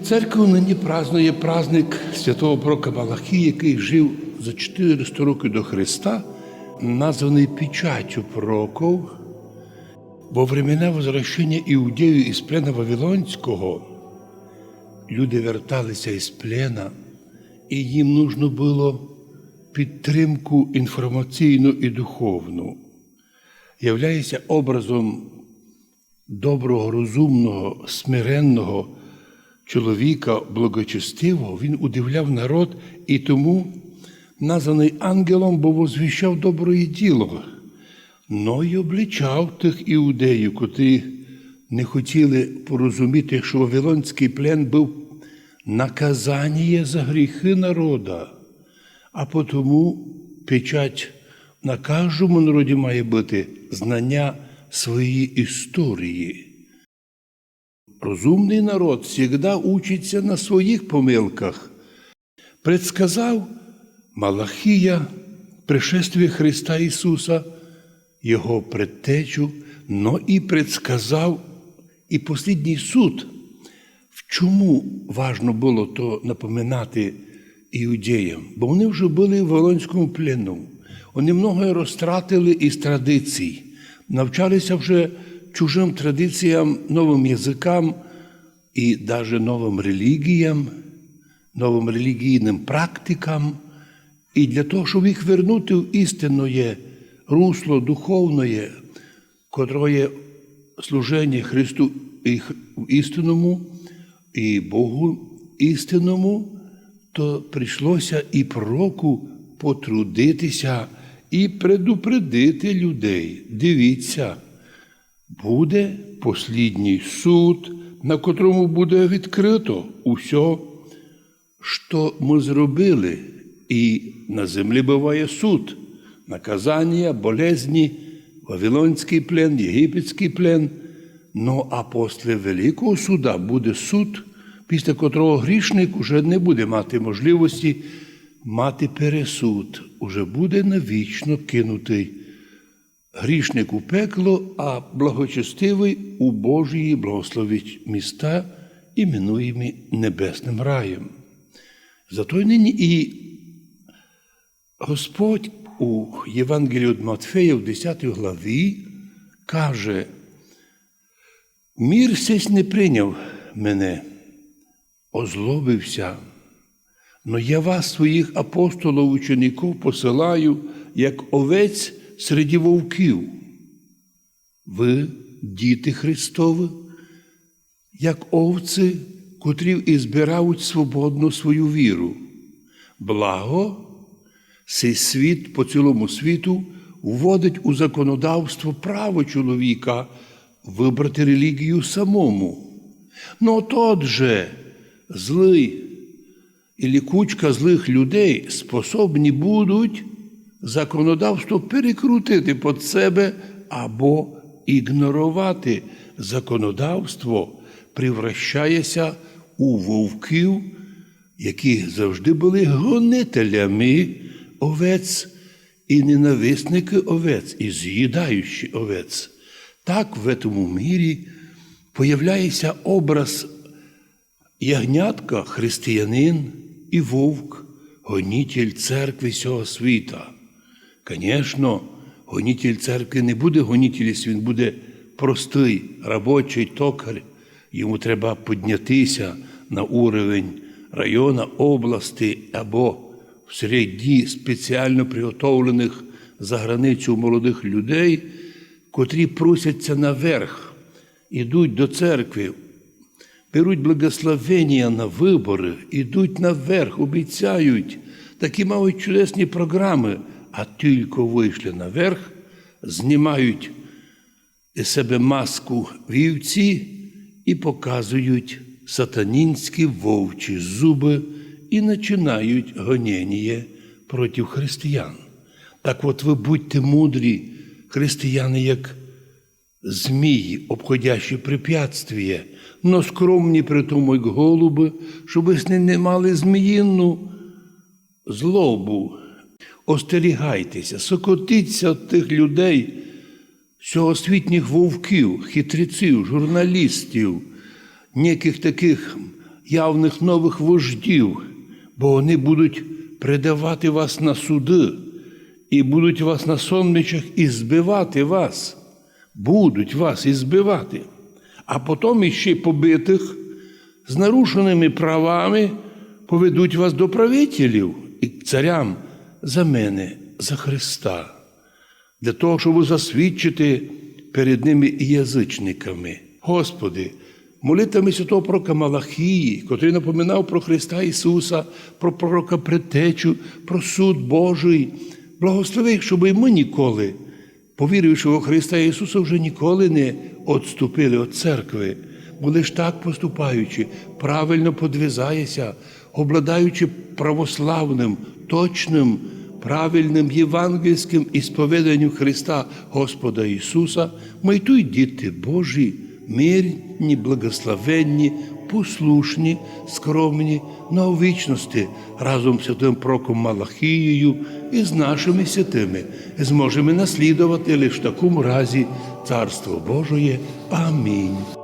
Церква нині празднує праздник святого пророка Малахії, який жив за 400 років до Христа, названий печаттю пророків. Во времена возвращення Іудею із плена Вавилонського люди верталися із плена, і їм нужно було підтримку інформаційну і духовну. Являється образом доброго, розумного, смиренного чоловіка благочестивого, він удивляв народ і тому, названий ангелом, бо возвіщав добре діло, но й обличав тих іудеїв, котрі не хотіли порозуміти, що Вавилонський плен був наказання за гріхи народа, а потому печать на кожному народі має бути знання своєї історії. Розумний народ завжди учиться на своїх помилках. Предсказав Малахія пришествие Христа Ісуса, Його предтечу, но і предсказав і послідній суд. В чому важно було то напоминати іудеям? Бо вони вже були в Волонському плену. Вони многое розтратили із традицій, навчалися вже чужим традиціям, новим язикам і навіть новим релігіям, новим релігійним практикам. І для того, щоб їх вернути в істинне русло духовне, котре служення Христу істинному і Богу істинному, то прийшлося і пророку потрудитися і предупредити людей. Дивіться, буде послідній суд, на котрому буде відкрито усе, що ми зробили. І на землі буває суд, наказання, болезні, Вавилонський плен, єгипетський плен. Ну а після Великого суда буде суд, після котрого грішник уже не буде мати можливості мати пересуд, уже буде навічно кинутий. Грішник у пекло, а благочестивий у Божії благословить міста, іменуємі Небесним раєм. Зато й нині і Господь у Євангелії від Матфея в 10 главі каже, мір сесь не прийняв мене, озлобився, но я вас, своїх апостолів, учеників, посилаю, як овець серед вовків. Ви, діти Христові, як овці, котрі і збирають свободно свою віру. Благо, цей світ по цілому світу вводить у законодавство право чоловіка вибрати релігію самому. Ну тот же злий і кучка злих людей способні будуть законодавство перекрутити під себе або ігнорувати законодавство, привращається у вовків, які завжди були гонителями овець і ненависники овець, і з'їдаючі овець. Так в цьому мірі появляється образ ягнятка, християнин і вовк, гонітель церкви всього світа. Звісно, гонітель церкви не буде гонітелість, він буде простий робочий токар. Йому треба піднятися на уровень району, області або в середі спеціально приготовлених за границю молодих людей, котрі просяться наверх, ідуть до церкви, беруть благословення на вибори, ідуть наверх, обіцяють, такі мають чудесні програми, а тільки вийшли наверх, знімають із себе маску вівці і показують сатанінські вовчі зуби і починають гонення проти християн. Так от ви будьте мудрі, християни, як змії, обходящі препятствия, но скромні при тому, як голуби, щоб ви не мали зміїну злобу. Остерігайтеся, сокотіться від тих людей, сьогосвітніх вовків, хитреців, журналістів, ніяких таких явних нових вождів, бо вони будуть предавати вас на суди і будуть вас на сонмичах і збивати вас. Будуть вас і збивати. А потім іще побитих з нарушеними правами поведуть вас до правителів і царям за мене, за Христа для того, щоб засвідчити перед ними і язичниками. Господи, молитвами святого пророка Малахії, котрий напоминав про Христа Ісуса, про пророка Предтечу, про суд Божий, благослови, щоб і ми ніколи, повіривши у Христа Ісуса, вже ніколи не відступили від церкви. Бо лиш так поступаючи, правильно подвизаєшся, обладаючи православним, точним, правильним євангельським ісповіданням Христа Господа Ісуса, ми й діти Божі, мирні, благословенні, послушні, скромні на вічності разом з святим проком Малахією і з нашими святими, зможемо наслідувати лише в такому разі Царство Божоє. Амінь.